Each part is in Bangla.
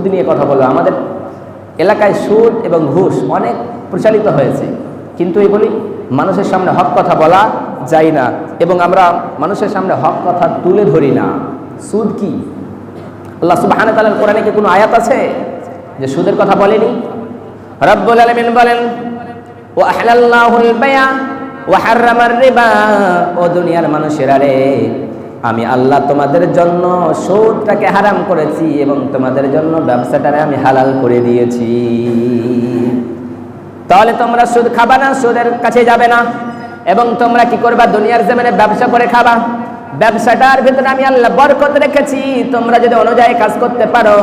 সুদ নিয়ে কথা বলব আমাদের এলাকায় সুদ এবং ঘুষ অনেক প্রচালিত হয়েছে। কিন্তু এগুলি মানুষের সামনে হক কথা বলা যায় না এবং আমরা মানুষের সামনে হক কথা তুলে ধরি না। সুদ কি? আল্লাহ সুবহানাহু ওয়া তাআলার কোরআনে কি কোনো আয়াত আছে? যে সুদের কথা বলেনি? রব্বুল আলামিন বলেন ও আহলাল্লাহুল ওয়া হাররামার রিবা ও দুনিয়ার মানুষেরা রে আমি আল্লাহ তোমাদের জন্য সুদটাকে হারাম করেছি এবং তোমাদের জন্য ব্যবসাটারে আমি হালাল করে দিয়েছি। তাহলে তোমরা সুদ খাবা না, সুদের কাছে যাবে না? এবং তোমরা কি করবা, দুনিয়ার জমিনে ব্যবসা করে খাবা? ব্যবসাটার ভিতরে আমি আল্লাহ বরকত রেখেছি, তোমরা যদি অনুযায়ী কাজ করতে পারো,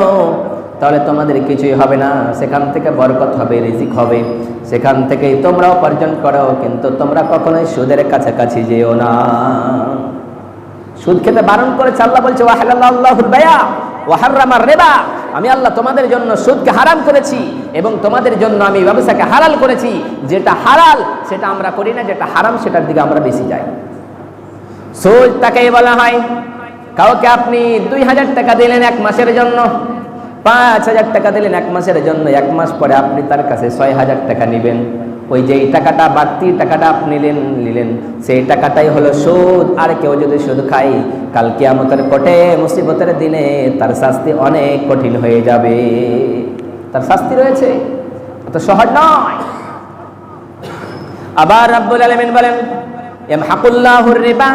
তাহলে তোমাদের কিছুই হবে না। সেখান থেকে বরকত হবে, রিজিক হবে। সেখান থেকেই তোমরা উপার্জন করো, কিন্তু তোমরা কখনোই সুদের কাছাকাছি যেও না। সুদ খেতে বারণ করেছে, আল্লাহ বলছে ওয়াহাল্লাহুল ওয়াহাররামার রিবা। আমি আল্লাহ তোমাদের জন্য সুদকে হারাম করেছি এবং তোমাদের জন্য আমি ব্যবসাকে হালাল করেছি। যেটা হালাল, সেটা আমরা করি না, যেটা হারাম, সেটার দিকে আমরা বেশি যাই। সুদ তাকেই বলা হয়। কাউকে আপনি দুই হাজার টাকা দিলেন এক মাসের জন্য, পাঁচ হাজার টাকা দিলেন এক মাসের জন্য, এক মাস পরে আপনি তার কাছে ছয় হাজার টাকা নেবেন। ওই যে টাকাটা বাড়তি টাকাটা আপনি নিলেন নিলেন। সেই টাকাটাই হলো সুদ। আর কেউ যদি সুদ খায় কালকে আমাদের কটে, মুসিবতের দিনে তার শাস্তি অনেক কঠিন হয়ে যাবে। তার শাস্তি রয়েছে। এত সহজ নয়। আবার রাব্বুল আলামিন বলেন, ইয়ামহাকুল্লাহুর রিবা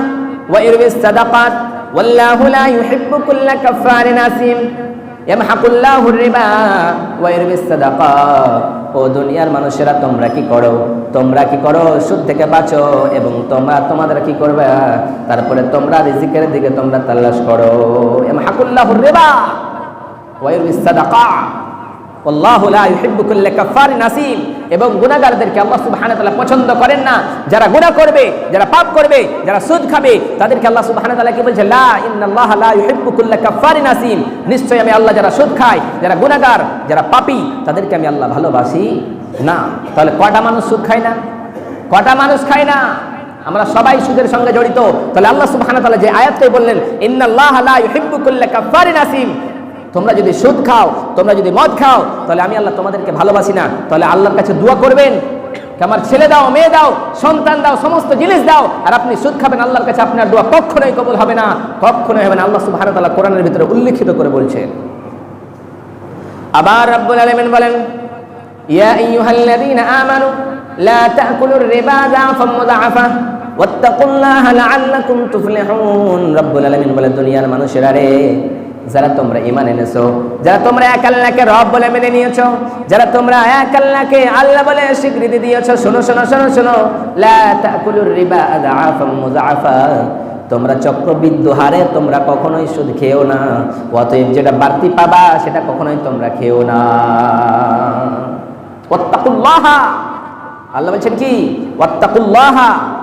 ওয়া ইরবিস সাদাকাত ওয়াল্লাহু লা ইউহিব্বু কুল্লা কাফফারিন আসিম। ও দুনিয়ার মানুষেরা, তোমরা কি করো? তোমরা কি করো? সুদ থেকে বাঁচো এবং তোমরা তোমাদের কি করবে? তারপরে তোমরা রিজিকের দিকে তোমরা তাল্লাশ করো। এম হাকুল্লাহ রেবা ওয়া আসিম। এবং গুনাহগারদেরকে আল্লাহ সুবহানাহু ওয়া তাআলা পছন্দ করেন না। যারা গুনাহ করবে, যারা পাপ করবে, যারা সুদ খাবে, তাদেরকে আল্লাহ সুবহানাহু ওয়া তাআলা কি বলছে? লা ইন্নাল্লাহ লা ইউহিব্বু কুল্লা কাফফারিন আসিম। নিশ্চয় আমি আল্লাহ যারা সুদ খায়, যারা গুনাহগার, যারা পাপী, তাদেরকে আমি আল্লাহ ভালোবাসি। না, তাহলে কয়টা মানুষ সুদ খায় না? কয়টা মানুষ খায় না? আমরা সবাই সুদের সঙ্গে জড়িত। তাহলে আল্লাহ সুবহানাহু ওয়া তাআলা যে আয়াতটাই বললেন, ইন্নাল্লাহ লা তোমরা যদি সুদ খাও, তোমরা যদি মদ খাও, তাহলে আমি আল্লাহ তোমাদেরকে ভালোবাসি না। তাহলে আল্লাহর কাছে দোয়া করবেন আমার ছেলে দাও, মেয়ে দাও, সন্তান দাও, সমস্ত জিনিস দাও, আর আপনি সুদ খাবেন আল্লাহর কাছে আপনার দোয়া কখনোই কবল হবে না, কখনোই হবে না। আল্লাহ ওয়া তাআলা কোরআনের ভিতরে উল্লেখিত করে বলছেন আবার রাব্বুল আলামিন বলেন, ইয়া আইয়ুহাল্লাযীনা আমানু লা তাকুলুর রিবা যাফাম মুযাফা ওয়াত্তাকুল্লাহা লাআল্লাকুম তুফলিহুন। রাব্বুল আলামিন বলে দুনিয়ার মানুষেরা রে যারা তোমরা ইমান এনেছো, যারা তোমরা এক আল্লাহকে রব বলে মেনে নিয়েছো, যারা তোমরা এক আল্লাহকে আল্লাহ বলে স্বীকৃতি দিয়েছ, শোনো শোনো শোনো শোনো রিবা তোমরা চক্রবৃদ্ধ হারে তোমরা কখনোই সুদ খেও না, অতএব যেটা বাড়তি পাবা সেটা কখনোই তোমরা খেও না। আল্লাহ বলছেন কি? ওয়াত্তাকুল্লাহ।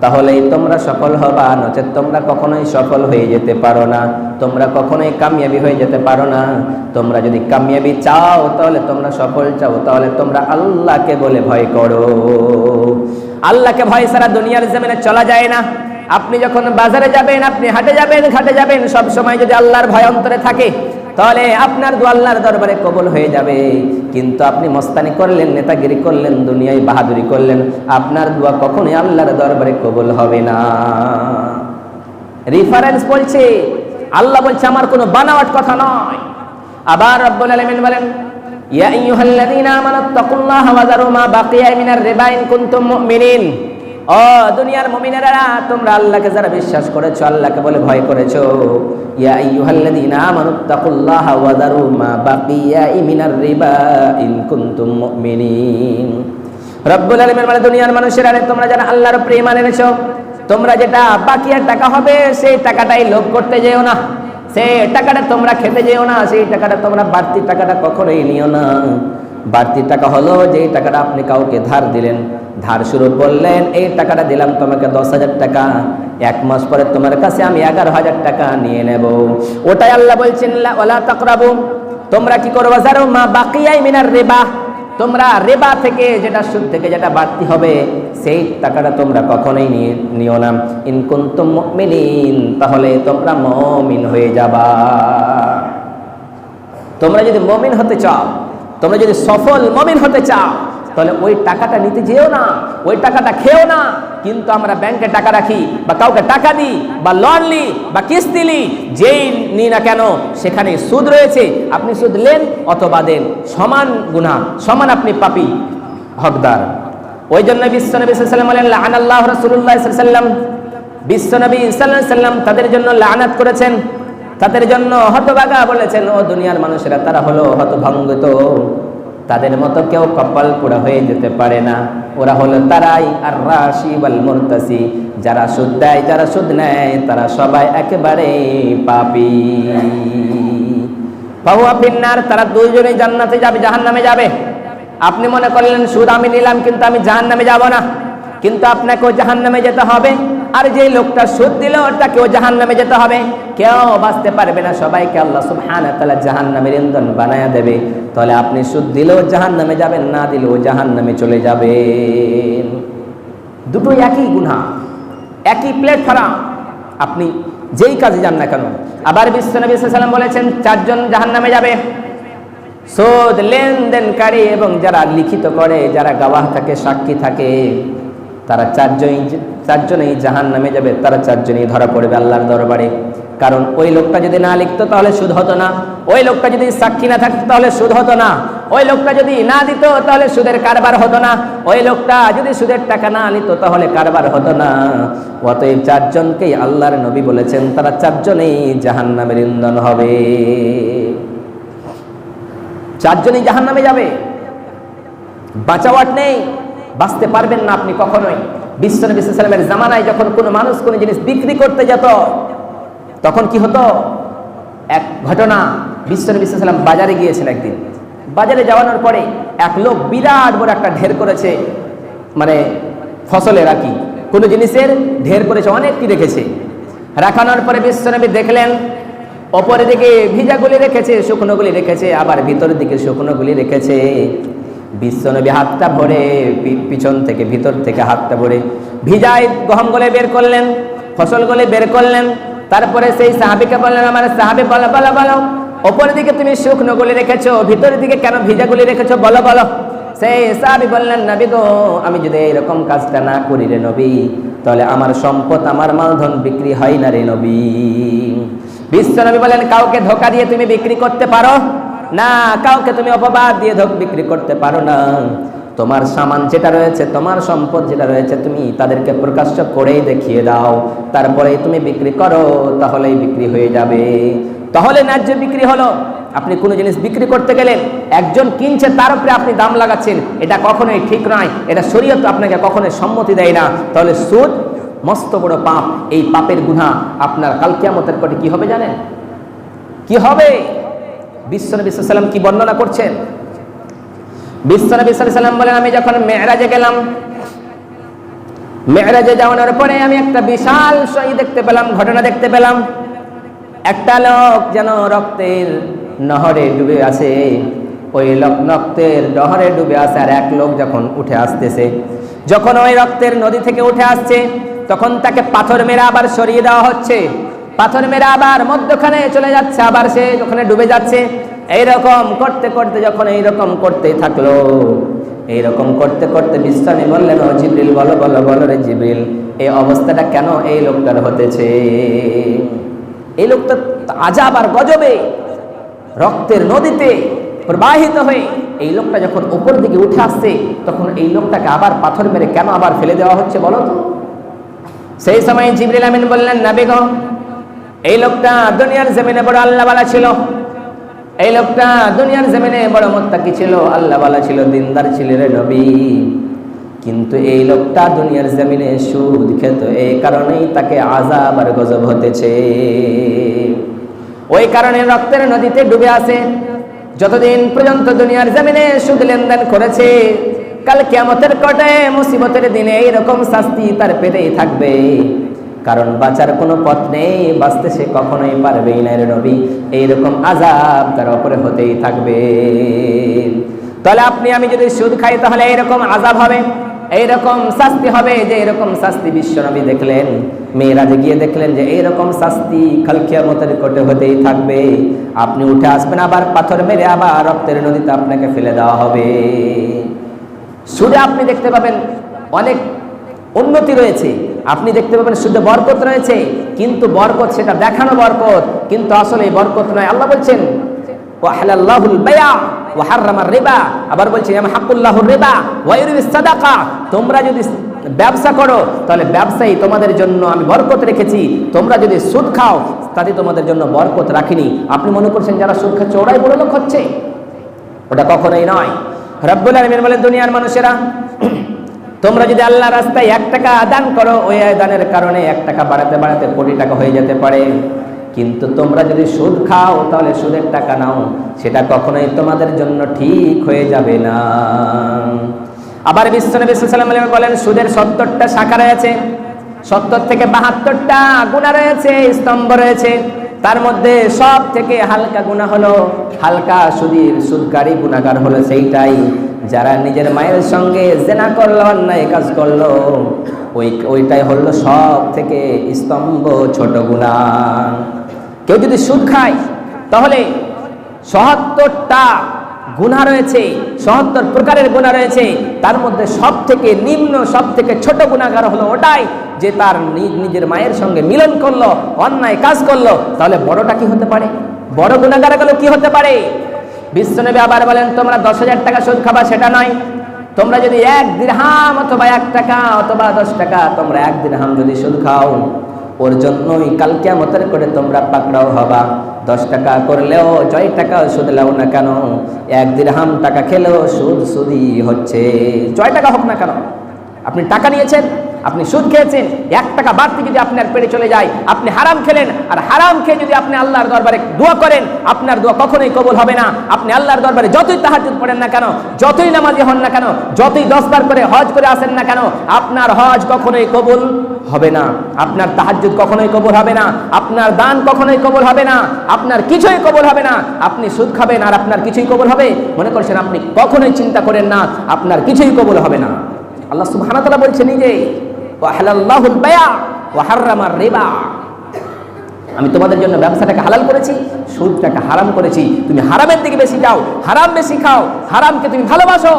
তাহলেই তোমরা সফল হবা, নচেত তোমরা কখনোই সফল হয়ে যেতে পারো না। তোমরা কখনোই কামিয়াবি হয়ে যেতে পারো না। তোমরা যদি কামিয়াবি চাও, তাহলে তোমরা সফল চাও, তাহলে তোমরা আল্লাহকে বলে ভয় করো। আল্লাহকে ভয় ছাড়া দুনিয়ার জমিনে চলা যায় না। আপনি যখন বাজারে যাবেন, আপনি হাটে যাবেন, ঘাটে যাবেন সব সময় যদি আল্লাহর ভয় অন্তরে থাকে তাহলে আপনার আল্লাহর দরবারে কবল হয়ে যাবে। কিন্তু আপনি মস্তানি করলেন, নেতাগিরি করলেন, দুনিয়ায় বাহাদুরি করলেন, আপনার দোয়া কখনোই আল্লাহর দরবারে কবল হবে না। রিফারেন্স বলছে, আল্লাহ বলছে, আমার কোনো বানাওয়াট কথা নয়। আবার রব্বুল আলামিন বলেন, ইয়া আইয়ুহাল্লাযীনা আমানু তাকুল্লাহা ওয়া যারু মা বাকিয়া মিনার রিবা ইন কুনতুম মুমিনিন। ও দুনিয়ার মুমিনেরা তোমরা আল্লাহকে যারা বিশ্বাস করেছ আল্লাহকে বলে ভয় করেছ। ইয়া আইয়ুহাল্লাযীনা আমানু তাকুল্লাহা ওয়া যারু মা বাকিয়া মিনার রিবা ইন কুনতুম মুমিনিন। রব্বুল আলামিন মানে দুনিয়ার মানুষেরা তোমরা যারা আল্লাহর উপরে ঈমান এনেছো তোমরা যেটা বাকিয়া টাকা হবে সেই টাকাটাই লোভ করতে যেও না। সেই টাকাটা তোমরা খেতে যেও না সেই টাকাটা তোমরা বাড়তি টাকাটা কখনোই নিও না। বাড়তি টাকা হলো যেই টাকাটা আপনি কাউকে ধার দিলেন, ধার শুরু করলেন, এই টাকাটা দিলাম তোমাকে দশ হাজার টাকা, এক মাস পরে তোমার কাছে আমি এগারো হাজার টাকা নিয়ে নেব। ওটাই আল্লাহ বলছেন ওলা তাকরাবু, তোমরা কি করব জানো মা বাকিয়াই মিনার রেবা, তোমরা রেবা থেকে যেটা সুদ থেকে যেটা বাড়তি হবে, সেই টাকাটা তোমরা কখনোই নিয়ে, নিও না। ইনকুন্তুম মুমিনিন, তাহলে তোমরা মমিন হয়ে যাবা। তোমরা যদি মমিন হতে চাও তোমরা যদি সফল মমিন হতে চাও, তাহলে ওই টাকাটা নিতে যেও না, ওই টাকাটা খেও না। কিন্তু আমরা ব্যাংকে টাকা রাখি, বা কাউকে টাকা দিই, বা লোন নি বা কিস্তি নি যেই নি না কেন, সেখানে সুদ রয়েছে, আপনি সুদ লেন অথবা দেন। সমান গুণা সমান আপনি পাপি, হকদার। ওই জন্য বিশ্বনবী সাল্লাম বলেন লান আল্লাহ রসুল্লাহ সাল্লাম বিশ্বনবী সাল্লাম তাদের জন্য লানাত করেছেন। তাদের জন্য হতভাগা বলেছেন, ও দুনিয়ার মানুষেরা, তারা হলো হতভঙ্গিত। তাদের মতো কেউ কপাল পোড়া হয়ে যেতে পারে না। ওরা হলো তারাই আর রাশি ওয়াল মুরতাসি যারা সুদ দেয়, যারা সুদ নেয়, তারা সবাই একেবারে পাপি। ফাহুয়া ফিন্নার, তারা দুইজনেই জান্নাতে যাবে, জাহান্নামে যাবে। আপনি মনে করলেন, সুদ আমি নিলাম, কিন্তু আমি জাহান্নামে যাব না। কিন্তু আপনাকেও জাহান্নামে যেতে হবে। আর যে লোকটা সুদ দিল, তাকেও জাহান্নামে যেতে হবে। কেউ বাঁচতে পারবে না সবাইকে আল্লাহ সুবহানাহু ওয়া তাআলা জাহান্নামের ইন্ধন বানায়া দেবে। তাহলে আপনি সুদ দিলেও জাহান্নামে যাবেন, না দিলেও জাহান্নামে চলে যাবেন। দুটো একই গুনাহ, একই প্ল্যাটফর্ম আপনি যেই কাজে যান না কেন, আবার সাল্লাল্লাহু আলাইহি ওয়াসাল্লাম বলেছেন, চারজন জাহান্নামে যাবে। সুদ, লেনদেনকারী এবং যারা লিখিত করে, যারা গাওয়াহ থাকে, সাক্ষী থাকে। তারা চারজনই চারজনেই জাহান নামে যাবে, তারা চারজনেই ধরা পড়বে আল্লাহর দরবারে। কারণ ওই লোকটা যদি না লিখতো তাহলে সুদ হতো না। ওই লোকটা যদি সাক্ষী না থাকতো তাহলে সুদ হতো না। ওই লোকটা যদি না দিত তাহলে সুদের কারবার হতো না। ওই লোকটা যদি সুদের টাকা না নিত তাহলে কারবার হতো না। অতএব চারজনকেই আল্লাহর নবী বলেছেন, তারা চারজনেই জাহান নামের ইন্ধন হবে। চারজনই জাহান নামে যাবে। বাঁচাওয়াট নেই। বাঁচতে পারবেন না আপনি কখনোই। বিশ্ব নবী সাল্লামের জামানায় যখন কোনো মানুষ কোনো জিনিস বিক্রি করতে যেত, তখন কি হতো? এক ঘটনা বিশ্ব নবী সাল্লাম বাজারে গিয়েছেন একদিন। বাজারে যাওয়ানোর পরে এক লোক বিরাট বড় একটা ঢের করেছে মানে ফসলে রাখি কোনো জিনিসের ঢের করেছে, অনেকটি রেখেছে। রাখানোর পরে বিশ্বনবী দেখলেন অপরের দিকে ভিজাগুলি রেখেছে শুকনোগুলি রেখেছে, আবার ভিতরের দিকে শুকনোগুলি রেখেছে। বিশ্বনবী হাতটা ভরে পিছন থেকে, ভিতর থেকে হাতটা ভরে ভিজায় গহম গলে বের করলেন ফসলগুলি বের করলেন, তারপরে সেই সাহাবিকে বললেন, আমার সাহাবি বলো বলো বলো ওপরের দিকে তুমি শুকনো শুকনোগুলি রেখেছো ভিতরের দিকে কেন ভিজাগুলি রেখেছো, বলো বলো। সেই সাহাবি বললেন, নবী গো, আমি যদি এরকম কাজটা না করি রে নবী, তাহলে আমার সম্পদ, আমার মালধন বিক্রি হয় না রে নবী। বিশ্ব নবী বলেন, কাউকে ধোকা দিয়ে তুমি বিক্রি করতে পারো? না, কাউকে তুমি অপবাদ দিয়ে ধোক বিক্রি করতে পারো না। তোমার সামান যেটা রয়েছে, তোমার সম্পদ যেটা রয়েছে, তুমি তাদেরকে প্রকাশ্য করেই দেখিয়ে দাও। তারপরে তুমি বিক্রি করো, তাহলেই বিক্রি হয়ে যাবে। তাহলে ন্যায্য বিক্রি হলো। আপনি কোনো জিনিস বিক্রি করতে গেলেন একজন কিনছে, তার উপরে আপনি দাম লাগাচ্ছেন। এটা কখনোই ঠিক নয়। এটা শরীয়ত আপনাকে কখনোই সম্মতি দেয় না। তাহলে সুদ, মস্ত বড় পাপ। এই পাপের গুণা আপনার কাল কিয়ামতের কোটে কি হবে জানেন? কি হবে? বিশ্বনবী সাল্লাম কি বর্ণনা করছেন? বিশ্বনবী সাল্লাম বলেন, আমি যখন মেয়েরাজে গেলাম মেয়েরাজে যাওয়ানোর পরে আমি একটা বিশাল সই দেখতে পেলাম, ঘটনা দেখতে পেলাম। একটা লোক যেন রক্তের নহরে ডুবে আছে। ওই লোক রক্তের নহরে ডুবে আছে আর এক লোক যখন উঠে আসতেছে, যখন ওই রক্তের নদী থেকে উঠে আসছে, তখন তাকে পাথর মেরে আবার সরিয়ে দেওয়া হচ্ছে। পাথর মেরে আবার মধ্যখানে চলে যাচ্ছে, আবার সে ওখানে ডুবে যাচ্ছে, এইরকম করতে করতে যখন এইরকম করতেই থাকল, এইরকম করতে করতে বিশ্রামী বললেন, ও জিবরিল, বলো বলো বলো রে জিবরিল, এই অবস্থাটা কেন এই লোকটার হতেছে? এই লোকটা আজাব আর গজবে রক্তের নদীতে প্রবাহিত হয়ে এই লোকটা যখন উপর দিকে উঠে আসছে, তখন এই লোকটাকে আবার পাথর মেরে কেন আবার ফেলে দেওয়া হচ্ছে বলো তো? সেই সময় জিবরিল আমিন বললেন না বেগম এই লোকটা দুনিয়ার জমিনে বড় আল্লাহওয়ালা ছিল। এই লোকটা দুনিয়ার জমিনে বড় মোত্তাকি ছিল, আল্লাহওয়ালা ছিল, দিনদার ছিল রে নবী। কিন্তু এই লোকটা দুনিয়ার জমিনে সুদ খেত এই কারণেই তাকে আজাব আর গজব হতেছে। ওই কারণে রক্তের নদীতে ডুবে আছে। যতদিন পর্যন্ত দুনিয়ার জমিনে সুদ লেনদেন করেছে, কাল কিয়ামতের কটে মুসিবতের দিনে এইরকম শাস্তি তার পেটেই থাকবে। কারণ বাঁচার কোনো পথ নেই, বাঁচতে সে কখনোই পারবেই না রে নবী। এইরকম আজাব তার ওপরে হতেই থাকবে। তাহলে আপনি, আমি যদি সুদ খাই, তাহলে এইরকম আজাব হবে? এইরকম শাস্তি হবে যে এরকম শাস্তি বিশ্বনবী দেখলেন। মেয়েরাজে গিয়ে দেখলেন যে এইরকম শাস্তি খালকিয়ামতের কোটে হতেই থাকবে। আপনি উঠে আসবেন আবার, পাথর মেরে আবার রক্তের নদীতে আপনাকে ফেলে দেওয়া হবে। সুদে আপনি দেখতে পাবেন অনেক উন্নতি রয়েছে। আপনি দেখতে পাবেন শুদ্ধ বরকত রয়েছে, কিন্তু বরকত সেটা দেখানো বরকত, কিন্তু আসলে এই বরকত নয়। আল্লাহ বলছেন রিবা। আবার বলছেন রিবা সাদাকা। তোমরা যদি ব্যবসা করো, তাহলে ব্যবসায়ী তোমাদের জন্য আমি বরকত রেখেছি। তোমরা যদি সুদ খাও, তাতে তোমাদের জন্য বরকত রাখিনি। আপনি মনে করছেন যারা সুদ খাচ্ছে, ওরাই বড় লোক হচ্ছে? ওটা কখনোই নয়। রব্বুল আলমিন বলেন, দুনিয়ার মানুষেরা তোমরা যদি আল্লাহ রাস্তায় এক টাকা আদান করো, ওই দানের কারণে এক টাকা বাড়াতে বাড়াতে কোটি টাকা হয়ে যেতে পারে। কিন্তু তোমরা যদি সুদ খাও, তাহলে সুদের টাকা নাও। সেটা কখনোই তোমাদের জন্য ঠিক হয়ে যাবে না। আবার বিশ্বনবী সাল্লাম বলেন, সুদের সত্তরটা শাখা রয়েছে। সত্তর থেকে বাহাত্তরটা গুণা রয়েছে, স্তম্ভ রয়েছে। তার মধ্যে সব থেকে হালকা গুণা হলো, হালকা সুদীর সুদকারী গুণাগার হলো সেইটাই। যারা নিজের মায়ের সঙ্গে জেনা করল, অন্যায় কাজ করল, ওই, ওইটাই হলো সব থেকে স্তম্ভ ছোট গুণা। কেউ যদি সুদ খায়, তাহলে সহাত্তরটা গুণা রয়েছে, সহাত্তর প্রকারের গুণা রয়েছে। তার মধ্যে সব থেকে নিম্ন সব থেকে ছোট গুণাগার হলো ওটাই যে তার নিজের মায়ের সঙ্গে মিলন করল, অন্যায় কাজ করল। তাহলে বড়টা কি হতে পারে? বড় গুণাগার গেল কি হতে পারে? বিশ্বনবী আবার বলেন, তোমরা দশ হাজার টাকা সুদ খাবা, সেটা নয়। তোমরা যদি এক দিরহাম অথবা এক টাকা অথবা দশ টাকা, তোমরা এক দিরহাম যদি সুদ খাও, ওর জন্যই কালকে মতের করে তোমরা পাকড়াও হবা। দশ টাকা করলেও, জয় টাকা সুদ লাও না কেন? এক দিরহাম টাকা খেলেও সুদ সুদি হচ্ছে। জয় টাকা হোক না কেন, আপনি টাকা নিয়েছেন আপনি সুদ খেয়েছেন, এক টাকা বাড়তি যদি আপনার পেটে চলে যায়, আপনি হারাম খেলেন, আর হারাম খেয়ে যদি আপনি আল্লাহর দরবারে দোয়া করেন, আপনার দোয়া কখনোই কবল হবে না। আপনি আল্লাহর দরবারে যতই তাহাজুদ পড়েন না কেন, যতই নামাজি হন না কেন, যতই দশবার করে হজ করে আসেন না কেন, আপনার হজ কখনোই কবুল হবে না। আপনার তাহাজুদ কখনোই কবুল হবে না। আপনার দান কখনোই কবুল হবে না। আপনার কিছুই কবুল হবে না। আপনি সুদ খাবেন আর আপনার কিছুই কবুল হবে? মনে করছেন আপনি কখনোই চিন্তা করেন না, আপনার কিছুই কবুল হবে না। আল্লাহ সুবহানাহু ওয়া তাআলা বলছে নিজে রিবা। আমি তোমাদের জন্য ব্যবসাটাকে হালাল করেছি, সুদটাকে হারাম করেছি। তুমি হারামের দিকে বেশি যাও, হারাম বেশি খাও, হারামকে তুমি ভালোবাসো।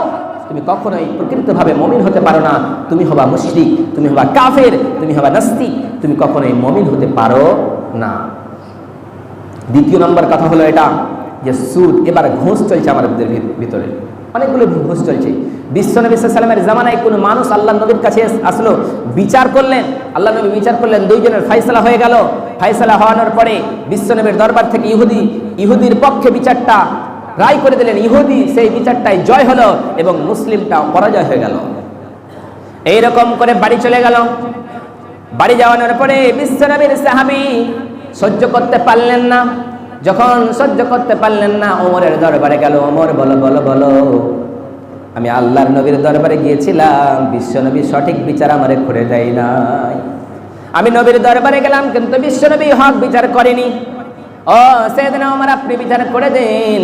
তুমি কখনোই প্রকৃতভাবে মমিন হতে পারো না। তুমি হবা মুশরিক, তুমি হবা কাফের, তুমি হবা নাস্তিক, তুমি কখনোই মমিন হতে পারো না। দ্বিতীয় নম্বর কথা হলো এটা যে সুদ এবার ঘুষ চলছে আমাদের ভিতরে। অনেকগুলো ঘুষ চলছে। বিশ্বনবী সাল্লামের জামানায় কোনো মানুষ আল্লাহ নবীর কাছে আসলো, বিচার করলেন, আল্লাহ নবী বিচার করলেন, দুইজনের ফাইসলা হয়ে গেল। ফাইসলা হওয়ানোর পরে বিশ্বনবীর দরবার থেকে ইহুদি, ইহুদির পক্ষে বিচারটা রায় করে দিলেন, ইহুদি সেই বিচারটাই জয় হলো এবং মুসলিমটা পরাজয় হয়ে গেল। এইরকম করে বাড়ি চলে গেল। বাড়ি যাওয়ানোর পরে বিশ্বনবীর সাহাবি সহ্য করতে পারলেন না। যখন সহ্য করতে পারলেন না, ওমরের দরবারে গেল, ওমর, বলো বলো বলো। আমি আল্লাহর নবীর দরবারে গিয়েছিলাম, বিশ্ব নবী সঠিক বিচার আমারে করে দেয় নাই। আমি নবীর দরবারে গেলাম, কিন্তু বিশ্বনবী হক বিচার করেনি। ও, সেদিন আমার আপনি বিচার করে দিন।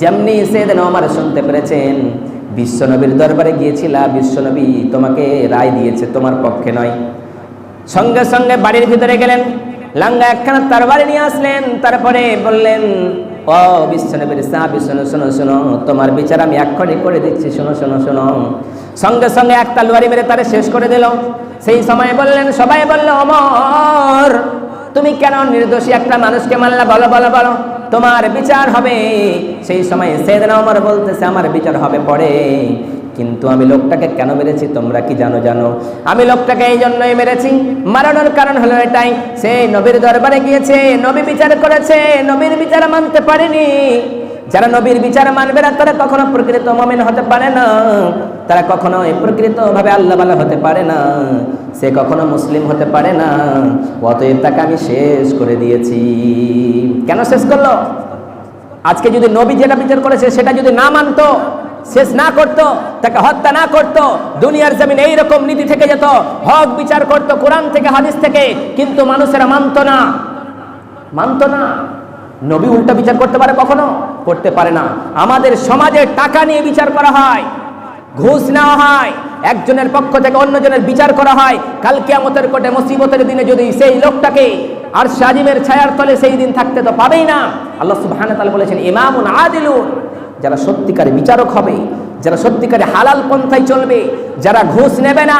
যেমনি সেদিন আমার শুনতে পেরেছেন বিশ্বনবীর দরবারে গিয়েছিলাম বিশ্বনবী তোমাকে রায় দিয়েছে, তোমার পক্ষে নয়। সঙ্গে সঙ্গে বাড়ির ভিতরে গেলেন। লাঙ্গা একখানা তার বাড়ি নিয়ে আসলেন, তারপরে বললেন, ও বিশ্বনবীর সাহাবি, শোনো শোনো শোনো, তোমার বিচার আমি এক্ষণে করে দিচ্ছি, শোনো শোনো শোনো। সঙ্গে সঙ্গে এক তালুয়ারি মেরে তারে শেষ করে দিল। সেই সময় বললেন, সবাই বলল অমর তুমি কেন নির্দোষী একটা মানুষকে মানলা? বলো বলো বলো, তোমার বিচার হবে। সেই সময় সেদিন অমর বলতেছে, আমার বিচার হবে পরে। কিন্তু আমি লোকটাকে কেন মেরেছি? তোমরা কি জানো জানো? আমি লোকটাকে এই জন্যই মেরেছি। মারানোর কারণ হলো এটাই। সে নবীর দরবারে গিয়েছে, নবী বিচার করেছে, নবীর বিচার মানতে পারেনি। যারা নবীর বিচার মানবে না, তারা কখনো প্রকৃত মমিন হতে পারে না। তারা কখনো প্রকৃত ভাবে আল্লাহ বালা হতে পারে না। সে কখনো মুসলিম হতে পারে না। অতএব তাকে আমি শেষ করে দিয়েছি। কেন শেষ করল? আজকে যদি নবী যেটা বিচার করেছে, সেটা যদি না মানতো শেষ না করত, তাকে হত্যা না করত, দুনিয়ার জমিন এইরকম নীতি থেকে যেত, হক বিচার করত, কোরআন থেকে, হাদিস থেকে, কিন্তু মানুষেরা মানত না। মানত না। নবী উল্টা বিচার করতে পারে কখনো? করতে পারে না। আমাদের সমাজে টাকা নিয়ে বিচার করা হয়, ঘুষ নেওয়া হয়, একজনের পক্ষ থেকে অন্যজনের বিচার করা হয়। কাল কিয়ামতের কোটে মুসিবতের দিনে যদি সেই লোকটাকে আর সাজিমের ছায়ার তলে সেই দিন থাকতে তো পাবেই না। আল্লাহ সুবহানাহু বলেছেন, ইমামুন আদিলুন। যারা সত্যিকারে বিচারক হবে যারা সত্যিকারে হালাল পন্থায় চলবে যারা ঘুষ নেবে না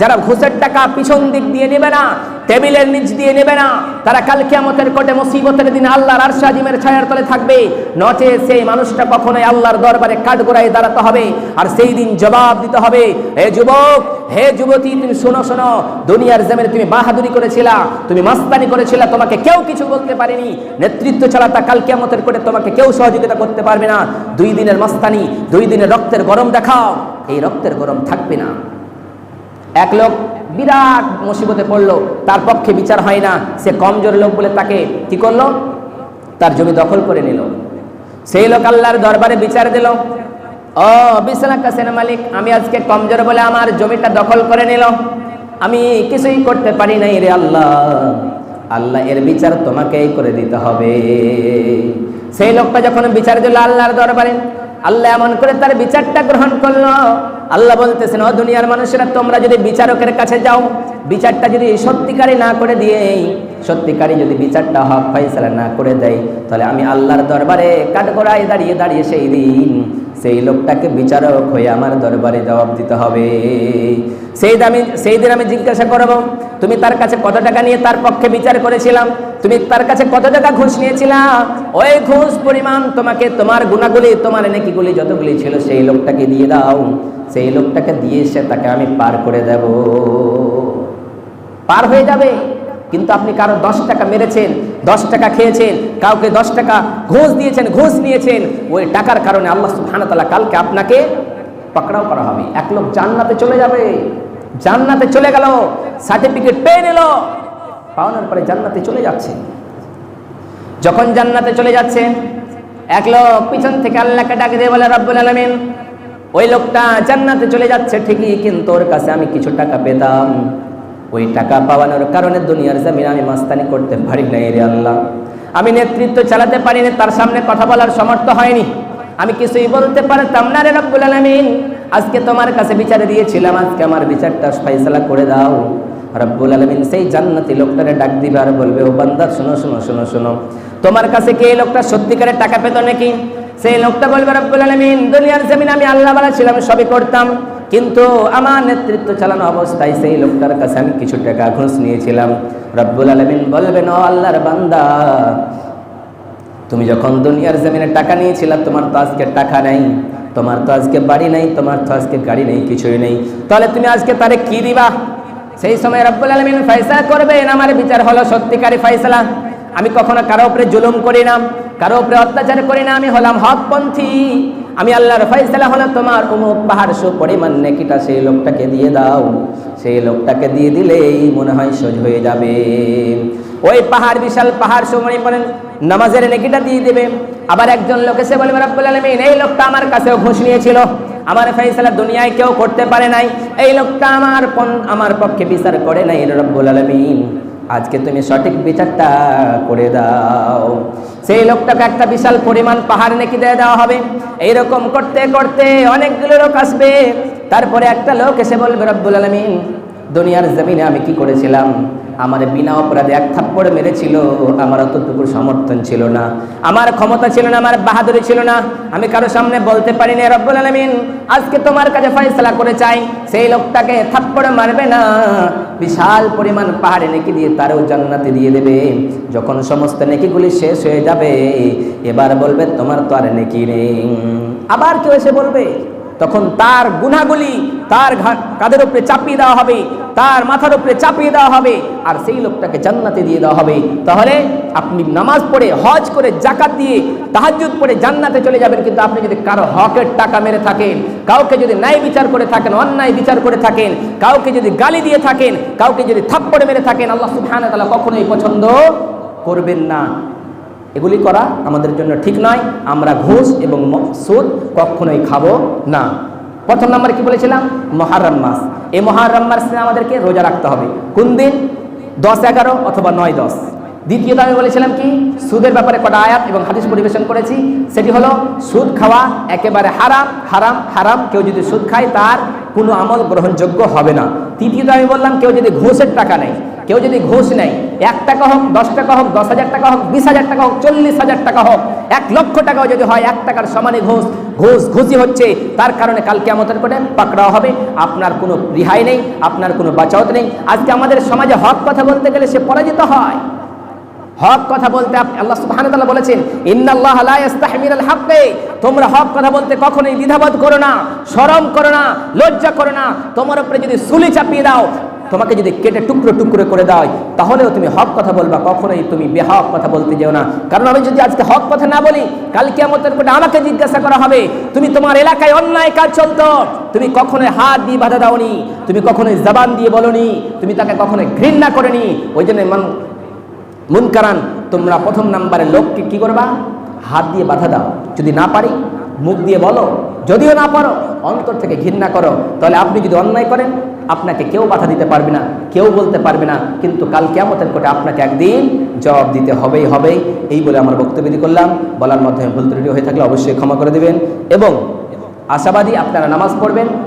যারা ঘুষের টাকা পিছন দিক দিয়ে নেবে না, টেবিলের নিচ দিয়ে নেবে না, তারা কাল কিয়ামতের কোটে মুসিবতের দিন আল্লাহর আরশ আজিমের ছায়ার তলে থাকবে। নচে সেই মানুষটা কখনোই আল্লাহর দরবারে কাঠগোড়ায় দাঁড়াতে হবে, আর সেই দিন জবাব দিতে হবে, হে যুবক, হে যুবতী, তুমি শোনো শোনো, দুনিয়ার জমিনে তুমি বাহাদুরি করেছিলা, তুমি মাস্তানি করেছিলা, তোমাকে কেউ কিছু বলতে পারেনি, নেতৃত্ব ছাড়া তা কাল কিয়ামতের কোটে তোমাকে কেউ সহযোগিতা করতে পারবে না। দুই দিনের মাস্তানি, দুই দিনের রক্তের গরম দেখাও, এই রক্তের গরম থাকবে না। এক লোক বিরাট মুসিবতে পড়ল, তার পক্ষে বিচার হয় না। সে কমজোর লোক বলে তাকে কি করল? তার জমি দখল করে নিল। সেই লোক আল্লাহর দরবারে বিচার দিল। ও বিছানা কাসেন মালিক, আমি আজকে কমজোর বলে আমার জমিটা দখল করে নিল। আমি কিছুই করতে পারি নাই রে আল্লাহ। আল্লাহ এর বিচার তোমাকেই করে দিতে হবে। সেই লোকটা যখন বিচার দিল আল্লাহর দরবারে আল্লাহ এমন করে তার বিচারটা গ্রহণ করল। আল্লাহ বলতেছেন, ও দুনিয়ার মানুষেরা, তোমরা যদি বিচারকের কাছে যাও, বিচারটা যদি সত্যিকারী না করে দিয়ে সত্যিকারী যদি বিচারটা হক ফাইসালা না করে দেয়, তাহলে আমি আল্লাহর দরবারে কাঠগড়ায় দাঁড়িয়ে দাঁড়িয়ে সেই দিন সেই লোকটাকে বিচারক হয়ে আমার দরবারে জবাব দিতে হবে। সেই দামি সেই দিন আমি জিজ্ঞাসা করব, তুমি তার কাছে কত টাকা নিয়ে তার পক্ষে বিচার করেছিলাম? তুমি তার কাছে কত টাকা ঘুষ নিয়েছিলাম ওই ঘুষ পরিমাণ তোমাকে, তোমার গুণাগুলি, তোমার নেকিগুলি যতগুলি ছিল, সেই লোকটাকে দিয়ে দাও। সেই লোকটাকে দিয়ে এসে তাকে আমি পার করে দেব। পার হয়ে যাবে। কিন্তু আপনি কারও দশ টাকা মেরেছেন, দশ টাকা খেয়েছেন, কাউকে দশ টাকা ঘুষ দিয়েছেন, ঘুষ নিয়েছেন, ওই টাকার কারণে আল্লাহ সুবহানাহু কালকে আপনাকে পাকড়াও করা হবে। এক লোক জান্নাতে চলে যাবে। জান্নাতে চলে গেল, সার্টিফিকেট পেয়ে নিল। পাওয়ানোর পরে জান্নাতে চলে যাচ্ছে। যখন জান্নাতে চলে যাচ্ছে, এক লোক পিছন থেকে আল্লাহকে ডাকে দিয়ে বলে, রব্বুল আলামিন। ওই লোকটা জান্নাতে চলে যাচ্ছে ঠিকই, কিন্তু ওর কাছে আমি কিছু টাকা পেতাম। ওই টাকা পাওয়ানোর কারণে দুনিয়ার জমিন আমি মাস্তানি করতে পারি নাই রে আল্লাহ। আমি নেতৃত্ব চালাতে পারিনি, তার সামনে কথা বলার সমর্থ হয়নি। আমি কিছুই বলতে পারতাম না রে রব্বুল আলামিন। আজকে তোমার কাছে বিচারে দিয়েছিলাম, আজকে আমার বিচারটা ফয়সালা করে দাও। রব্বুল আলামিন সেই জান্নাতি লোকটারে ডাক দিবে আর বলবে, ও বান্দা, শোনো শোনো শোনো শোনো। তোমার কাছে কি এই লোকটা সত্যিকারের টাকা পেত নাকি? সেই লোকটা বলবে, রব্বুল আলামিন, দুনিয়ার জমিন আমি আল্লাহ বালা ছিলাম, সবই করতাম। কিন্তু আমার নেতৃত্ব চালানো অবস্থায় সেই লোকটার কাছে আমি কিছু টাকা ঘুষ নিয়েছিলাম। রব্বুল আলামিন বলবেন, ও আল্লাহর বান্দা, তুমি যখন দুনিয়ার জমিনে টাকা নিয়েছিলা, তোমার তো আজকে টাকা নেই। তোমার তো আজকে বাড়ি নেই, তোমার তো আজকে গাড়ি নেই, কিছুই নেই। তাহলে তুমি আজকে তারে কি দিবা? সেই সময় রব্বুল আলমিন ফয়সালা করবেন। আমার বিচার হলো সত্যিকারী ফয়সালা। আমি কখনো কারও উপরে জুলুম করি না, কারও উপরে অত্যাচার করি না, আমি হলাম হকপন্থী। আমি আল্লাহর ফয়সালা হলো তোমার অমুক পাহাড় সু পরিমাণ নেকিটা সেই লোকটাকে দিয়ে দাও। সেই লোকটাকে দিয়ে দিলেই মনে হয় সোজ হয়ে যাবে। ওই পাহাড়, বিশাল পাহাড় বলেন নামাজের নেকিটা দিয়ে দেবে। আবার একজন লোক এসে বলবে, রব্বুল আলমিন, এই লোকটা আমার কাছেও ঘুষ নিয়েছিল। আমার ফেসলা দুনিয়ায় কেউ করতে পারে নাই। এই লোকটা আমার আমার পক্ষে বিচার করে নাই রব্বুল আলমিন। আজকে তুমি সঠিক বিচারটা করে দাও। সেই লোকটাকে একটা বিশাল পরিমাণ পাহাড় নেকি দিয়ে দেওয়া হবে। এইরকম করতে করতে অনেকগুলো লোক আসবে। তারপরে একটা লোক এসে বলবে, রব্বুল আলামিন দুনিয়ার জমিনে আমি কি করেছিলাম? আমার বিনা অপরাধে এক থাপ্পড় মেরেছিল, আমার অতটুকু সমর্থন ছিল না। আমার ক্ষমতা ছিল না, আমার বাহাদুরি ছিল না। আমি কারও সামনে বলতে পারি না রব্বুল আলামিন, আজকে তোমার কাছে ফয়সালা করে চাই। সেই লোকটাকে থাপ্পড় মারবে না। বিশাল পরিমাণ পাহাড়ে নেকি দিয়ে তারও জান্নাতে দিয়ে দেবে। যখন সমস্ত নেকিগুলি শেষ হয়ে যাবে, এবার বলবে, তোমার তো আর নেকি নেই। আবার কেউ এসে বলবে, তখন তার গুনাগুলি তার কাঁধের উপরে চাপিয়ে দেওয়া হবে? তার মাথার উপরে চাপিয়ে দেওয়া হবে। আর সেই লোকটাকে জান্নাতে দিয়ে দেওয়া হবে। তাহলে আপনি নামাজ পড়ে হজ করে জাকাত দিয়ে তাহাজ্জুদ পড়ে জান্নাতে চলে যাবেন। কিন্তু আপনি যদি কারও হকের টাকা মেরে থাকেন, কাউকে যদি ন্যায় বিচার করে থাকেন, অন্যায় বিচার করে থাকেন, কাউকে যদি গালি দিয়ে থাকেন, কাউকে যদি থাপ্পড়ে মেরে থাকেন, আল্লাহ সুবহানাহু ওয়া তাআলা কখনোই পছন্দ করবেন না। এগুলি করা আমাদের জন্য ঠিক নয়। আমরা ঘুষ এবং সুদ কখনোই খাব না। প্রথম নম্বরে কি বলেছিলাম? মহারম মাস। এই মহারম মাসে আমাদেরকে রোজা রাখতে হবে। কোন দিন? দশ এগারো অথবা নয় দশ। দ্বিতীয়ত আমি বলেছিলাম কি? সুদের ব্যাপারে কটা আয়াত এবং হাদিস পরিবেশন করেছি। সেটি হলো, সুদ খাওয়া একেবারে হারাম হারাম হারাম। কেউ যদি সুদ খায়, তার কোনো আমল গ্রহণযোগ্য হবে না। তৃতীয়ত আমি বললাম, কেউ যদি ঘুষের টাকা নেয়, কেউ যদি ঘুষ নেয়, এক টাকা হোক, দশ টাকা হোক, দশ হাজার টাকা হোক, বিশ হাজার টাকা হোক, চল্লিশ হাজার টাকা হোক, এক লক্ষ টাকাও যদি হয়, এক টাকার সমানে ঘুষ ঘুষ, ঘুষি হচ্ছে, তার কারণে কালকে আমাদের করে পাকড়াও হবে। আপনার কোনো রিহাই নেই, আপনার কোনো বাঁচাওত নেই। আজকে আমাদের সমাজে হক কথা বলতে গেলে সে পরাজিত হয়। হক কথা বলতে আল্লাহ সুবহানাহু বলেছেন, ইন্নাল্লাহ লা ইস্তাহমিলুল হাক্কে। তোমরা হক কথা বলতে কখনোই দ্বিধাবোধ করো না শরম করো না, লজ্জা করো না। তোমার উপরে যদি সুলি চাপিয়ে দাও, তোমাকে যদি কেটে টুকরো টুকরো করে দাও, তাহলেও তুমি হক কথা বলবা, কখনোই তুমি বেহক কথা বলতে যেও না। কারণ আমি যদি আজকে হক কথা না বলি কালকে কিয়ামতের কোটে আমাকে জিজ্ঞাসা করা হবে, তুমি তোমার এলাকায় অন্যায় কাজ চলতো? তুমি কখনোই হাত দিয়ে বাধা দাওনি? তুমি কখনোই জবান দিয়ে বলনি? তুমি তাকে কখনোই ঘৃণা করেনি? ওই জন্য মুনকারান, তোমরা প্রথম নাম্বারের লোককে কি করবা? হাত দিয়ে বাধা দাও। যদি না পারি, মুখ দিয়ে বলো, যদিও না পারো, অন্তর থেকে ঘৃণা করো, তাহলে আপনি যদি অন্যায় করেন, আপনাকে কেউ বাধা দিতে পারবে না, কেউ বলতে পারবে না, কিন্তু কাল কেমতের কোটে আপনাকে একদিন জবাব দিতে হবেই হবেই। এই বলে আমার বক্তব্য করলাম। বলার মাধ্যমে ভুল ত্রুটি হয়ে থাকলে অবশ্যই ক্ষমা করে দেবেন। এবং আশাবাদী আপনারা নামাজ পড়বেন।